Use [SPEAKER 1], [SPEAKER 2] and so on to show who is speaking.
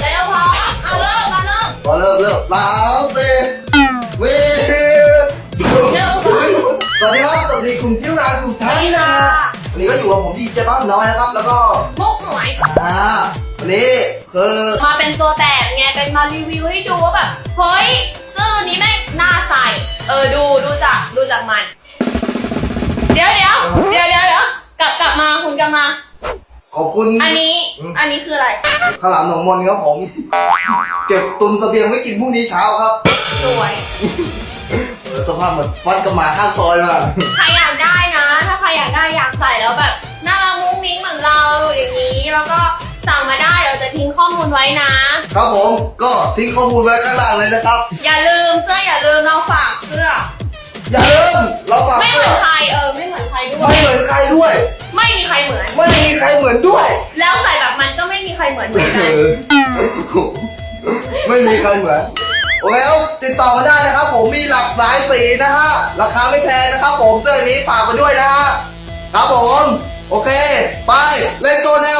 [SPEAKER 1] เร็วพอเอาเริ่ม
[SPEAKER 2] มาเริ่ม
[SPEAKER 1] พอเริ่มเริ่มสามสี่วีเร็วสวยสวัสดีครับสวัสดีคุณที่รักทุกท่านนะวันนี้ก็อยู่กับผมดีเจบ้านน้อยนะครับ แล้วก็
[SPEAKER 2] มุกหน่วย
[SPEAKER 1] อ่าวันนี้ คือ
[SPEAKER 2] มาเป็นตัวแตกไงเป็นมารีวิวให้ดูว่าแบบ เฮ้ยเสื้อนี้แม่งน่าใส่ เออดูดูจากดูจากมัน เดี๋ยวเดี๋ยวเดี๋ยวเดี๋ยวเดี๋ยวกลับกลับมาคุณกลับมา
[SPEAKER 1] ขอบคุณ
[SPEAKER 2] อันนี้
[SPEAKER 1] อืม
[SPEAKER 2] อันนี้คืออะไร
[SPEAKER 1] ข้าวหลามหนองมนครับผม เก็บตุนเสบียงไว้กินพรุ่งนี้เช้าครับ
[SPEAKER 2] สวย
[SPEAKER 1] สภาพเหมือนฟัดกับหมาข้างซอยมาก
[SPEAKER 2] ใครอยากได้นะ ถ้าใครอยากได้อยากใส่แล้วแบบน่ารักมุ้งมิ้งเหมือนเราอย่างนี้แล้วก็สั่งมาได้เราจะ ทิ้งข้อมูลไว้นะ
[SPEAKER 1] ครับผมก็ทิ้งข้อมูลไว้ข้างล่างเลยนะครับ
[SPEAKER 2] อย่าลืมเสื้ออย่าลืมเราฝากเสื้อ
[SPEAKER 1] อย่าลืมเราฝาก
[SPEAKER 2] ไม่เห
[SPEAKER 1] เสื้
[SPEAKER 2] มื
[SPEAKER 1] อ
[SPEAKER 2] อนใครเออไม่เหมือนใครด้ว
[SPEAKER 1] ไม่
[SPEAKER 2] ย
[SPEAKER 1] เหมือนใครด้วย
[SPEAKER 2] ไม่มีใครเหมือน
[SPEAKER 1] ไม่มีใครเหมือนด้วย
[SPEAKER 2] แล้วใส่แบบมันก็ไม่มีใครเหมือนเหมือนกัน
[SPEAKER 1] ไม่มีใครเหมือนโอเคครับติดต่อมาได้นะครับ ผมมีหลากหลายสีนะฮะราคาไม่แพงนะครับ ผมเสื้อนี้ฝากมาด้วยนะฮะครับผม โอเค ไปเล่นโกแนว